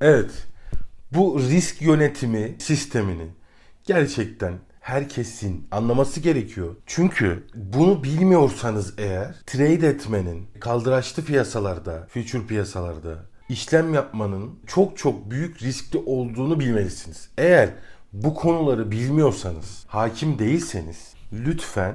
Evet. Bu risk yönetimi sistemini gerçekten herkesin anlaması gerekiyor. Çünkü bunu bilmiyorsanız eğer trade etmenin kaldıraçlı piyasalarda, future piyasalarda işlem yapmanın çok çok büyük riskli olduğunu bilmelisiniz. Eğer bu konuları bilmiyorsanız, hakim değilseniz lütfen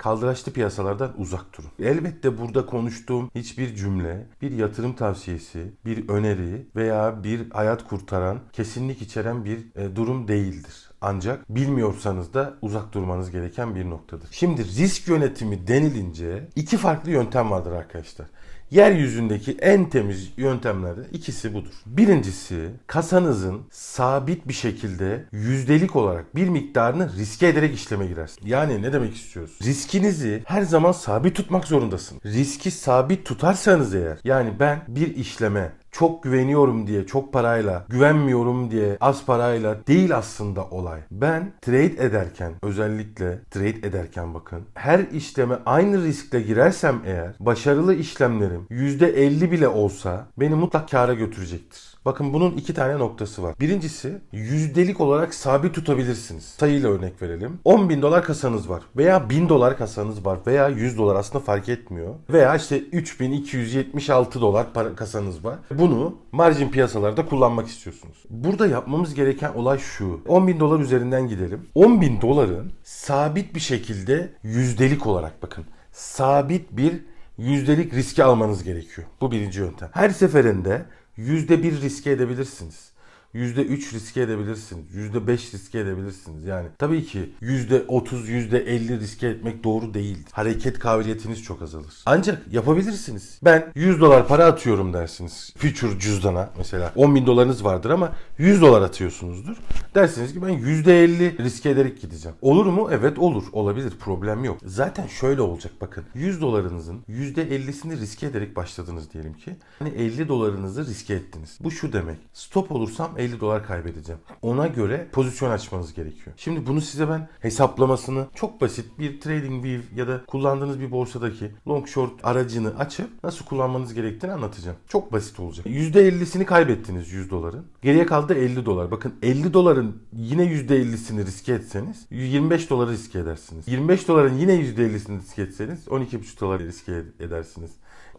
kaldıraçlı piyasalardan uzak durun. Elbette burada konuştuğum hiçbir cümle bir yatırım tavsiyesi, bir öneri veya bir hayat kurtaran, kesinlik içeren bir e, durum değildir. Ancak bilmiyorsanız da uzak durmanız gereken bir noktadır. Şimdi risk yönetimi denilince iki farklı yöntem vardır arkadaşlar. Yeryüzündeki en temiz yöntemlerden ikisi budur. Birincisi kasanızın sabit bir şekilde yüzdelik olarak bir miktarını riske ederek işleme girersiniz. Yani ne demek istiyoruz? Riskinizi her zaman sabit tutmak zorundasın. Riski sabit tutarsanız eğer yani ben bir işleme çok güveniyorum diye çok parayla, güvenmiyorum diye az parayla değil aslında olay. Ben trade ederken özellikle trade ederken bakın her işleme aynı riskle girersem eğer başarılı işlemlerim %50 bile olsa beni mutlak kâra götürecektir. Bakın bunun iki tane noktası var. Birincisi yüzdelik olarak sabit tutabilirsiniz. Sayıyla örnek verelim. 10 bin dolar kasanız var veya 1000 dolar kasanız var veya 100 dolar aslında fark etmiyor. Veya işte 3276 dolar para kasanız var. Bunu margin piyasalarda kullanmak istiyorsunuz. Burada yapmamız gereken olay şu. 10 bin dolar üzerinden gidelim. 10 bin doların sabit bir şekilde yüzdelik olarak bakın. Sabit bir yüzdelik riski almanız gerekiyor. Bu birinci yöntem. Her seferinde yüzde bir riske edebilirsiniz. Yüzde üç riske edebilirsiniz. Yüzde beş riske edebilirsiniz. Yani tabii ki yüzde otuz, yüzde elli riske etmek doğru değildir. Hareket kabiliyetiniz çok azalır. Ancak yapabilirsiniz. Ben 100 dolar para atıyorum dersiniz. Future cüzdana mesela 10 bin dolarınız vardır ama 100 dolar atıyorsunuzdur. Dersiniz ki ben yüzde elli riske ederek gideceğim. Olur mu? Evet olur. Olabilir. Problem yok. Zaten şöyle olacak bakın. 100 dolarınızın yüzde ellisini riske ederek başladınız diyelim ki. Hani 50 dolarınızı riske ettiniz. Bu şu demek. Stop olursam 50 dolar kaybedeceğim. Ona göre pozisyon açmanız gerekiyor. Şimdi bunu size ben hesaplamasını çok basit bir TradingView ya da kullandığınız bir borsadaki long short aracını açıp nasıl kullanmanız gerektiğini anlatacağım. Çok basit olacak. %50'sini kaybettiniz 100 doların. Geriye kaldı 50 dolar. Bakın 50 doların yine %50'sini riske etseniz 25 doları riske edersiniz. 25 doların yine %50'sini riske etseniz 12,5 dolar riske edersiniz.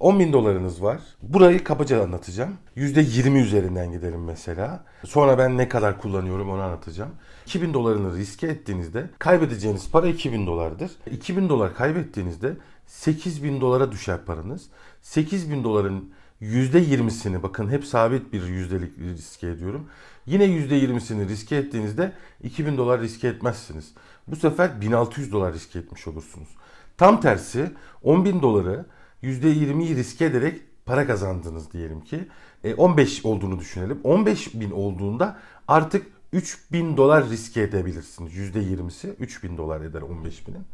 10 bin dolarınız var. Burayı kabaca anlatacağım. %20 üzerinden gidelim mesela. Sonra ben ne kadar kullanıyorum onu anlatacağım. 2000 dolarını riske ettiğinizde kaybedeceğiniz para 2000 dolardır. 2000 dolar kaybettiğinizde 8000 dolara düşer paranız. 8000 doların %20'sini bakın hep sabit bir yüzdelik riske ediyorum. Yine %20'sini riske ettiğinizde 2000 dolar riske etmezsiniz. Bu sefer 1600 dolar riske etmiş olursunuz. Tam tersi 10.000 doları %20'yi riske ederek para kazandınız diyelim ki. E, 15 olduğunu düşünelim. 15 bin olduğunda artık 3000 dolar riske edebilirsiniz. %20'si 3000 dolar eder 15 binin.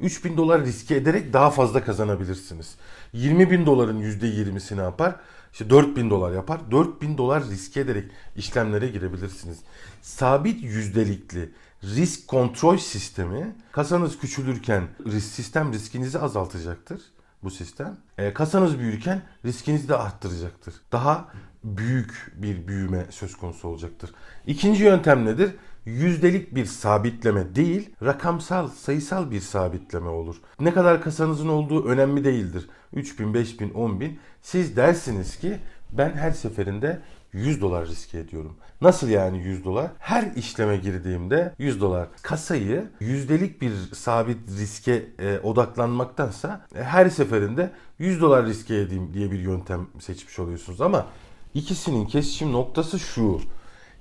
3000 dolar riske ederek daha fazla kazanabilirsiniz. 20 bin doların %20'si ne yapar? İşte 4000 dolar yapar. 4000 dolar riske ederek işlemlere girebilirsiniz. Sabit yüzdelikli risk kontrol sistemi kasanız küçülürken risk sistem riskinizi azaltacaktır bu sistem. E, kasanız büyürken riskinizi de arttıracaktır. Daha büyük bir büyüme söz konusu olacaktır. İkinci yöntem nedir? Yüzdelik bir sabitleme değil, rakamsal, sayısal bir sabitleme olur. Ne kadar kasanızın olduğu önemli değildir. 3000, 5000, 10000. Siz dersiniz ki ben her seferinde 100 dolar riske ediyorum. Nasıl yani 100 dolar? Her işleme girdiğimde 100 dolar. Kasayı yüzdelik bir sabit riske e, odaklanmaktansa e, her seferinde 100 dolar riske edeyim diye bir yöntem seçmiş oluyorsunuz. Ama ikisinin kesişim noktası şu.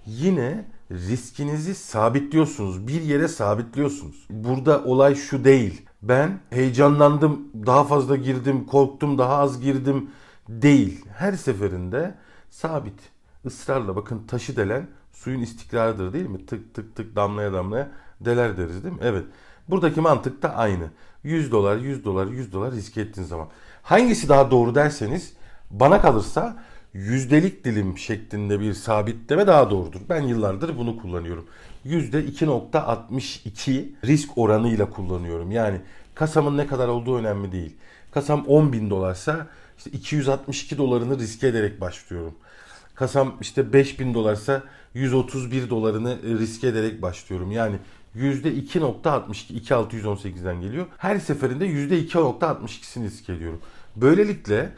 Yine riskinizi sabitliyorsunuz. Bir yere sabitliyorsunuz. Burada olay şu değil. Ben heyecanlandım, daha fazla girdim, korktum, daha az girdim değil. Her seferinde sabit ısrarla bakın taşı delen suyun istikrarıdır değil mi? Tık tık tık damlaya damlaya deler deriz değil mi? Evet. Buradaki mantık da aynı. 100 dolar, 100 dolar, 100 dolar riske ettiğin zaman. Hangisi daha doğru derseniz bana kalırsa yüzdelik dilim şeklinde bir sabitleme daha doğrudur. Ben yıllardır bunu kullanıyorum. %2.62 risk oranıyla kullanıyorum. Yani kasamın ne kadar olduğu önemli değil. Kasam 10 bin dolarsa işte 262 dolarını riske ederek başlıyorum kasam işte 5000 dolarsa 131 dolarını e, riske ederek başlıyorum. Yani %2.62 2618'den geliyor. Her seferinde %2.62'sini risk ediyorum. Böylelikle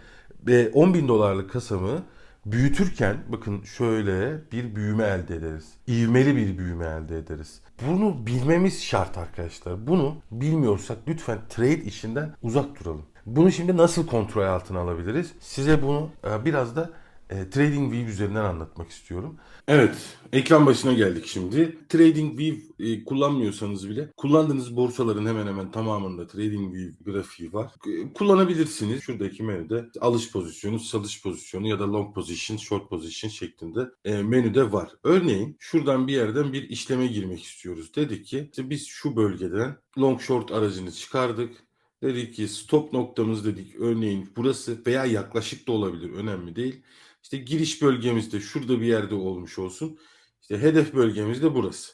e, 10 bin dolarlık kasamı büyütürken bakın şöyle bir büyüme elde ederiz. İvmeli bir büyüme elde ederiz. Bunu bilmemiz şart arkadaşlar. Bunu bilmiyorsak lütfen trade işinden uzak duralım. Bunu şimdi nasıl kontrol altına alabiliriz? Size bunu e, biraz da e, TradingView üzerinden anlatmak istiyorum. Evet, ekran başına geldik şimdi. TradingView e, kullanmıyorsanız bile kullandığınız borsaların hemen hemen tamamında TradingView grafiği var. E, kullanabilirsiniz. Şuradaki menüde alış pozisyonu, satış pozisyonu ya da long position, short position şeklinde e, menüde var. Örneğin şuradan bir yerden bir işleme girmek istiyoruz. Dedik ki işte biz şu bölgeden long short aracını çıkardık. Dedik ki stop noktamız dedik örneğin burası veya yaklaşık da olabilir önemli değil. İşte giriş bölgemiz de şurada bir yerde olmuş olsun. İşte hedef bölgemiz de burası.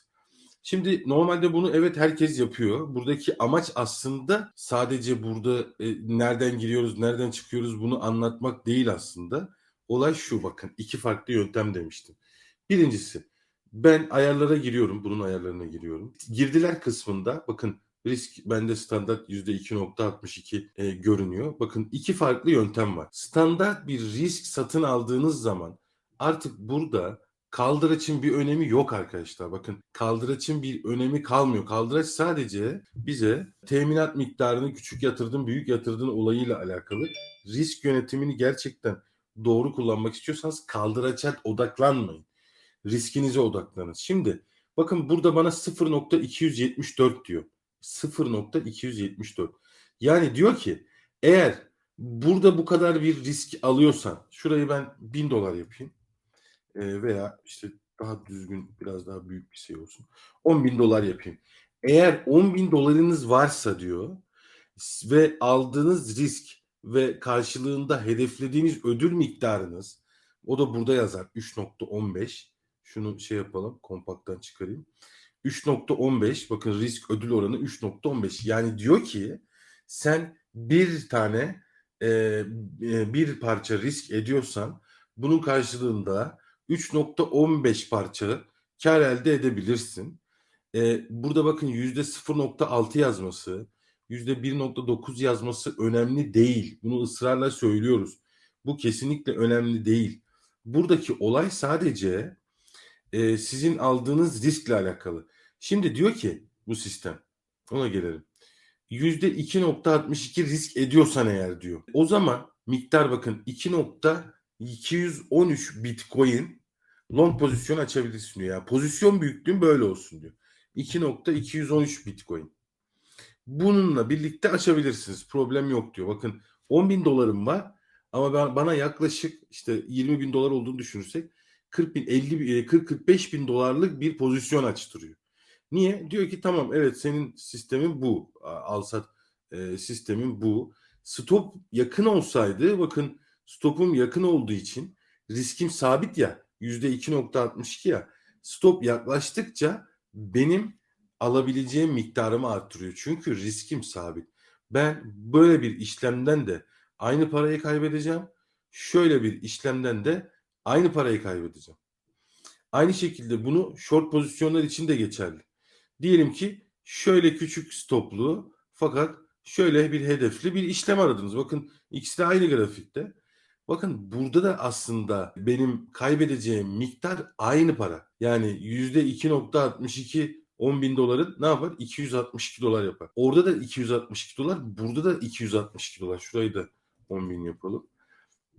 Şimdi normalde bunu evet herkes yapıyor. Buradaki amaç aslında sadece burada e, nereden giriyoruz, nereden çıkıyoruz bunu anlatmak değil aslında. Olay şu bakın iki farklı yöntem demiştim. Birincisi ben ayarlara giriyorum. Bunun ayarlarına giriyorum. Girdiler kısmında bakın Risk bende standart %2.62 e, görünüyor. Bakın iki farklı yöntem var. Standart bir risk satın aldığınız zaman artık burada kaldıraçın bir önemi yok arkadaşlar. Bakın kaldıraçın bir önemi kalmıyor. Kaldıraç sadece bize teminat miktarını küçük yatırdın, büyük yatırdın olayıyla alakalı. Risk yönetimini gerçekten doğru kullanmak istiyorsanız kaldıraça odaklanmayın. Riskinize odaklanın. Şimdi bakın burada bana 0.274 diyor. 0.274. Yani diyor ki eğer burada bu kadar bir risk alıyorsan şurayı ben 1000 dolar yapayım e, veya işte daha düzgün biraz daha büyük bir şey olsun 10 bin dolar yapayım. Eğer 10 bin dolarınız varsa diyor ve aldığınız risk ve karşılığında hedeflediğiniz ödül miktarınız o da burada yazar 3.15 şunu şey yapalım kompaktan çıkarayım 3.15 bakın risk ödül oranı 3.15 yani diyor ki sen bir tane e, e, bir parça risk ediyorsan bunun karşılığında 3.15 parça kar elde edebilirsin. E, burada bakın %0.6 yazması, %1.9 yazması önemli değil. Bunu ısrarla söylüyoruz. Bu kesinlikle önemli değil. Buradaki olay sadece e, sizin aldığınız riskle alakalı. Şimdi diyor ki bu sistem ona gelelim. %2.62 risk ediyorsan eğer diyor. O zaman miktar bakın 2.213 Bitcoin long pozisyon açabilirsin diyor. Yani pozisyon büyüklüğün böyle olsun diyor. 2.213 Bitcoin. Bununla birlikte açabilirsiniz. Problem yok diyor. Bakın 10 bin dolarım var ama ben, bana yaklaşık işte 20 bin dolar olduğunu düşünürsek 40 bin 50 40 45 bin dolarlık bir pozisyon açtırıyor. Niye? Diyor ki tamam evet senin sistemin bu. Alsat e, sistemin bu. Stop yakın olsaydı bakın stopum yakın olduğu için riskim sabit ya yüzde 2.62 ya stop yaklaştıkça benim alabileceğim miktarımı arttırıyor. Çünkü riskim sabit. Ben böyle bir işlemden de aynı parayı kaybedeceğim. Şöyle bir işlemden de aynı parayı kaybedeceğim. Aynı şekilde bunu short pozisyonlar için de geçerli. Diyelim ki şöyle küçük stoplu fakat şöyle bir hedefli bir işlem aradınız. Bakın ikisi de aynı grafikte. Bakın burada da aslında benim kaybedeceğim miktar aynı para. Yani %2.62 10 bin doların ne yapar? 262 dolar yapar. Orada da 262 dolar, burada da 262 dolar. Şurayı da 10 bin yapalım.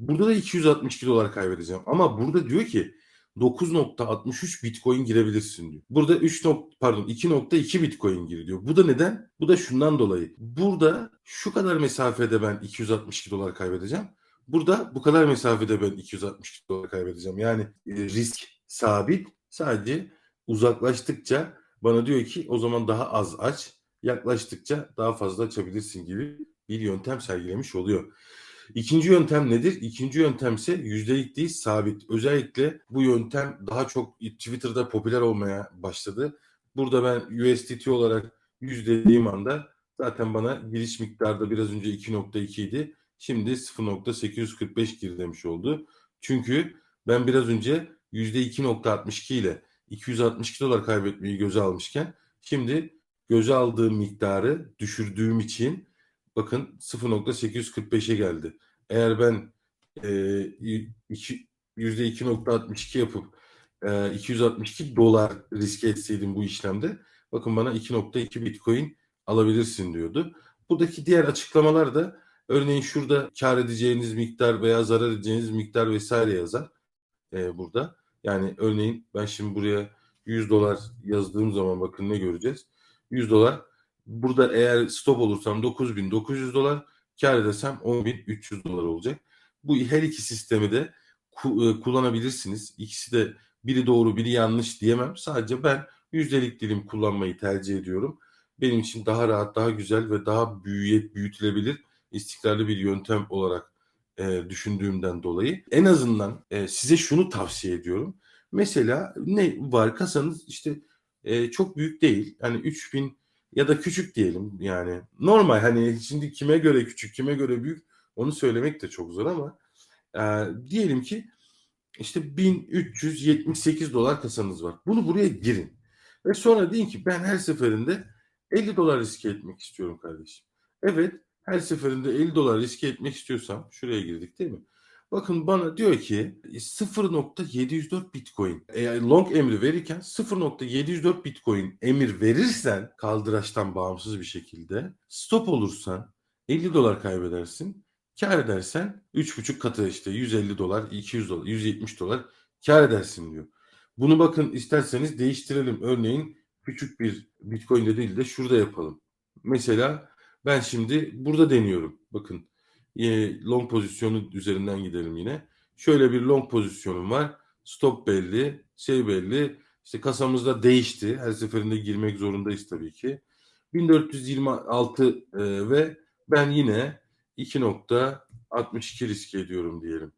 Burada da 262 dolar kaybedeceğim. Ama burada diyor ki 9.63 Bitcoin girebilirsin diyor. Burada 3. pardon 2.2 Bitcoin gir diyor. Bu da neden? Bu da şundan dolayı. Burada şu kadar mesafede ben 262 dolar kaybedeceğim. Burada bu kadar mesafede ben 262 dolar kaybedeceğim. Yani e, risk sabit. Sadece uzaklaştıkça bana diyor ki o zaman daha az aç. Yaklaştıkça daha fazla açabilirsin gibi bir yöntem sergilemiş oluyor. İkinci yöntem nedir? İkinci yöntem ise yüzdelik değil sabit. Özellikle bu yöntem daha çok Twitter'da popüler olmaya başladı. Burada ben USDT olarak yüzdelediğim anda zaten bana giriş miktarda biraz önce 2.2 idi. Şimdi 0.845 gir demiş oldu. Çünkü Ben biraz önce %2.62 ile 262 dolar kaybetmeyi göze almışken şimdi göze aldığım miktarı düşürdüğüm için bakın 0.845'e geldi. Eğer ben e, iki- %2.62 yapıp e, 262 dolar riske etseydim bu işlemde bakın bana 2.2 bitcoin alabilirsin diyordu. Buradaki diğer açıklamalar da örneğin şurada kar edeceğiniz miktar veya zarar edeceğiniz miktar vesaire yazar e, burada. Yani örneğin ben şimdi buraya 100 dolar yazdığım zaman bakın ne göreceğiz? 100 dolar. Burada eğer stop olursam 9900 dolar, kar edersem 10300 dolar olacak. Bu her iki sistemi de e, kullanabilirsiniz. İkisi de biri doğru biri yanlış diyemem. Sadece ben yüzdelik dilim kullanmayı tercih ediyorum. Benim için daha rahat, daha güzel ve daha büyüye, büyütülebilir, istikrarlı bir yöntem olarak e, düşündüğümden dolayı. En azından e, size şunu tavsiye ediyorum. Mesela ne var kasanız işte e, çok büyük değil. Hani 3000 ya da küçük diyelim yani. Normal hani şimdi kime göre küçük kime göre büyük onu söylemek de çok zor ama e, diyelim ki işte 1378 dolar kasanız var. Bunu buraya girin. Ve sonra deyin ki ben her seferinde 50 dolar riske etmek istiyorum kardeşim. Evet her seferinde 50 dolar riske etmek istiyorsam şuraya girdik değil mi? Bakın bana diyor ki 0.704 Bitcoin. Eğer long emri verirken 0.704 Bitcoin emir verirsen kaldıraçtan bağımsız bir şekilde stop olursan 50 dolar kaybedersin. Kar edersen 3,5 katı işte 150 dolar, 200 dolar, 170 dolar kar edersin diyor. Bunu bakın isterseniz değiştirelim. Örneğin küçük bir Bitcoin'de değil de şurada yapalım. Mesela ben şimdi burada deniyorum. Bakın e, long pozisyonu üzerinden gidelim yine. Şöyle bir long pozisyonum var. Stop belli, şey belli. İşte kasamızda değişti. Her seferinde girmek zorundayız tabii ki. 1426 e, ve ben yine 2.62 risk ediyorum diyelim.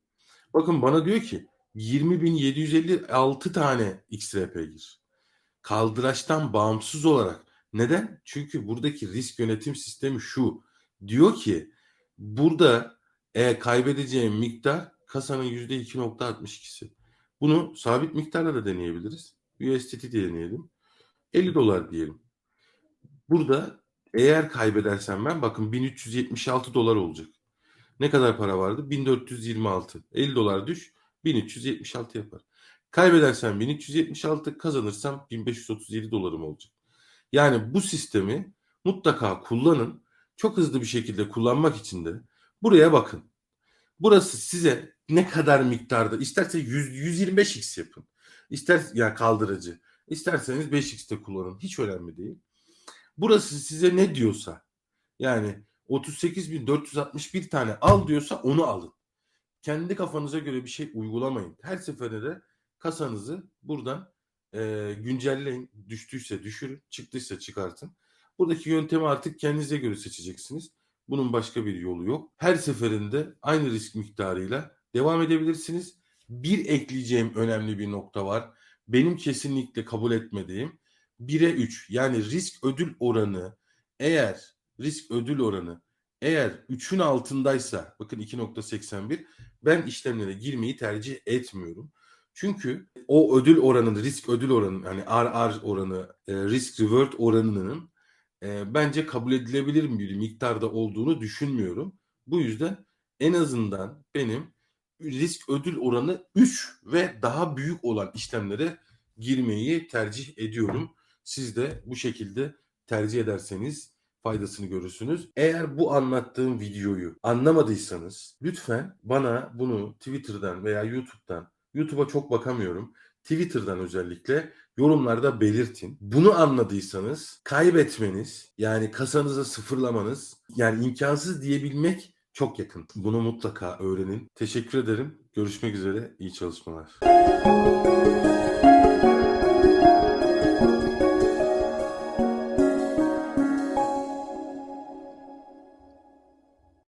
Bakın bana diyor ki 20.756 tane XRP gir. Kaldıraçtan bağımsız olarak. Neden? Çünkü buradaki risk yönetim sistemi şu. Diyor ki burada e, kaybedeceğim miktar kasanın %2.62'si. Bunu sabit miktarla da deneyebiliriz. USDT diye deneyelim. 50 dolar diyelim. Burada eğer kaybedersem ben bakın 1376 dolar olacak. Ne kadar para vardı? 1426. 50 dolar düş 1376 yapar. Kaybedersem 1376 kazanırsam 1537 dolarım olacak. Yani bu sistemi mutlaka kullanın. Çok hızlı bir şekilde kullanmak için de buraya bakın. Burası size ne kadar miktarda isterse 100, 125x yapın. İster ya yani kaldırıcı. İsterseniz 5x'te kullanın. Hiç önemli değil. Burası size ne diyorsa yani 38.461 tane al diyorsa onu alın. Kendi kafanıza göre bir şey uygulamayın. Her seferinde de kasanızı buradan e, güncelleyin. Düştüyse düşürün, çıktıysa çıkartın. Buradaki yöntemi artık kendinize göre seçeceksiniz. Bunun başka bir yolu yok. Her seferinde aynı risk miktarıyla devam edebilirsiniz. Bir ekleyeceğim önemli bir nokta var. Benim kesinlikle kabul etmediğim 1'e 3 yani risk ödül oranı eğer risk ödül oranı eğer 3'ün altındaysa bakın 2.81 ben işlemlere girmeyi tercih etmiyorum. Çünkü o ödül oranı, risk ödül oranı yani RR oranı, risk reward oranının e, bence kabul edilebilir bir miktarda olduğunu düşünmüyorum. Bu yüzden en azından benim risk ödül oranı 3 ve daha büyük olan işlemlere girmeyi tercih ediyorum. Siz de bu şekilde tercih ederseniz faydasını görürsünüz. Eğer bu anlattığım videoyu anlamadıysanız lütfen bana bunu Twitter'dan veya YouTube'dan, YouTube'a çok bakamıyorum. Twitter'dan özellikle yorumlarda belirtin. Bunu anladıysanız kaybetmeniz yani kasanızı sıfırlamanız yani imkansız diyebilmek çok yakın. Bunu mutlaka öğrenin. Teşekkür ederim. Görüşmek üzere. İyi çalışmalar.